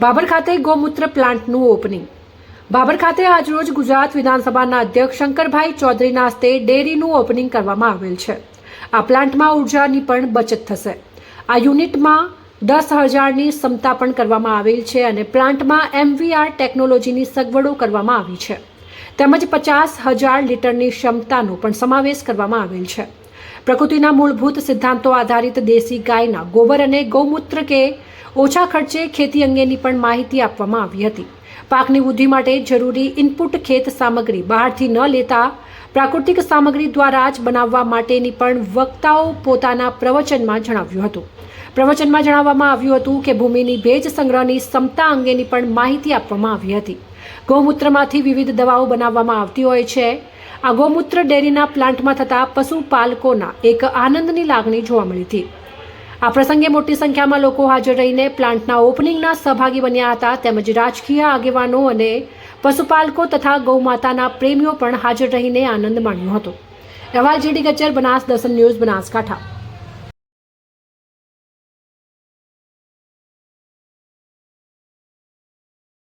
બાબર ખાતે ગૌમૂત્ર પ્લાન્ટનું ઓપનિંગ. બાબર ખાતે આજરોજ ગુજરાત વિધાનસભાના અધ્યક્ષ શંકરભાઈ ચૌધરીના હસ્તે ડેરીનું ઓપનિંગ કરવામાં આવેલ છે. આ પ્લાન્ટમાં ઉર્જાની પણ બચત થશે. આ યુનિટમાં દસ હજારની ક્ષમતા પણ કરવામાં આવેલ છે અને પ્લાન્ટમાં એમવીઆર ટેકનોલોજીની સગવડો કરવામાં આવી છે. તેમજ પચાસ હજાર લીટરની ક્ષમતાનો પણ સમાવેશ કરવામાં આવેલ છે. પ્રકૃતિના મૂળભૂત સિદ્ધાંતો આધારિત દેશી ગાયના ગોબર અને ગૌમૂત્ર કે ઓછા ખર્ચે ખેતી અંગેની પણ માહિતી આપવામાં આવી હતી. પાકની વૃદ્ધિ માટે જરૂરી ઇનપુટ ખેત સામગ્રી બહારથી ન લેતા પ્રાકૃતિક સામગ્રી દ્વારા જ બનાવવા માટેની પણ વક્તાઓ પોતાના પ્રવચનમાં જણાવ્યું હતું. પ્રવચનમાં જણાવવામાં આવ્યું હતું કે ભૂમિની ભેજ સંગ્રહની ક્ષમતા અંગેની પણ માહિતી આપવામાં આવી હતી. ગૌમૂત્રમાંથી વિવિધ દવાઓ બનાવવામાં આવતી હોય છે. આ ગૌમૂત્ર ડેરીના પ્લાન્ટમાં થતા પશુપાલકોના એક આનંદની લાગણી જોવા મળી હતી. આ પ્રસંગે મોટી સંખ્યામાં લોકો હાજર રહીને પ્લાન્ટના ઓપનિંગના સહભાગી બન્યા હતા તેમજ રાજકીય આગેવાનો અને પશુપાલકો તથા ગૌમાતાના પ્રેમીઓ પણ હાજર રહીને આનંદ માણ્યો હતો. અહેવાલ જીડી ગચ્ચર બનાસ દર્શન ન્યૂઝ બનાસકાંઠા.